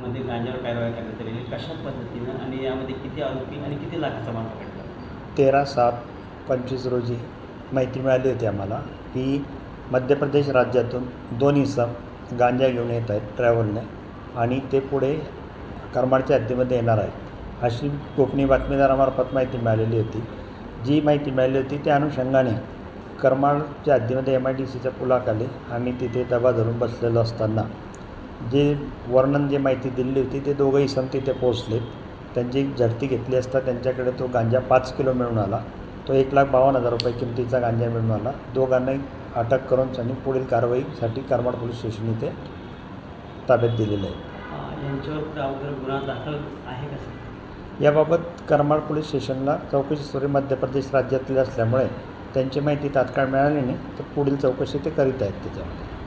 मध्ये गांजावर कारवाई करण्यात आलेली कशा पद्धतीनं आणि यामध्ये किती आरोपी आणि किती लाखाचा माल पकडला? तेरा सात पंचवीस रोजी माहिती मिळाली होती आम्हाला. की मध्य प्रदेश राज्यातून दोन्ही सब गांजा घेऊन येत आहेत ट्रॅव्हलने आणि ते पुढे करमाडच्या हद्दीमध्ये येणार आहेत अशी कोकणी बातमीदारामार्फत माहिती मिळालेली होती. जी माहिती मिळाली होती त्या अनुषंगाने करमाडच्या हद्दीमध्ये एम आय डी सीच्या पुलाखाली आम्ही तिथे दबा धरून बसलेलो असताना जे वर्णन जे माहिती दिली होती ते दोघंही इसम तिथे पोहोचले. त्यांची झडती घेतली असता त्यांच्याकडे तो गांजा पाच किलो मिळून आला. तो एक लाख बावन्न हजार रुपये किमतीचा गांजा मिळून आला. दोघांनाही अटक करून त्यांनी पुढील कारवाईसाठी करमाड पोलीस स्टेशन इथे ताब्यात दिलेलं आहे. यांच्यावर अगोदर गुन्हा दाखल आहे का सर? याबाबत करमाड पोलीस स्टेशनला चौकशी सुरू मध्य प्रदेश राज्यातले असल्यामुळे त्यांची माहिती तात्काळ मिळाली नाही. तर पुढील चौकशी ते करीत आहेत त्याच्यामध्ये.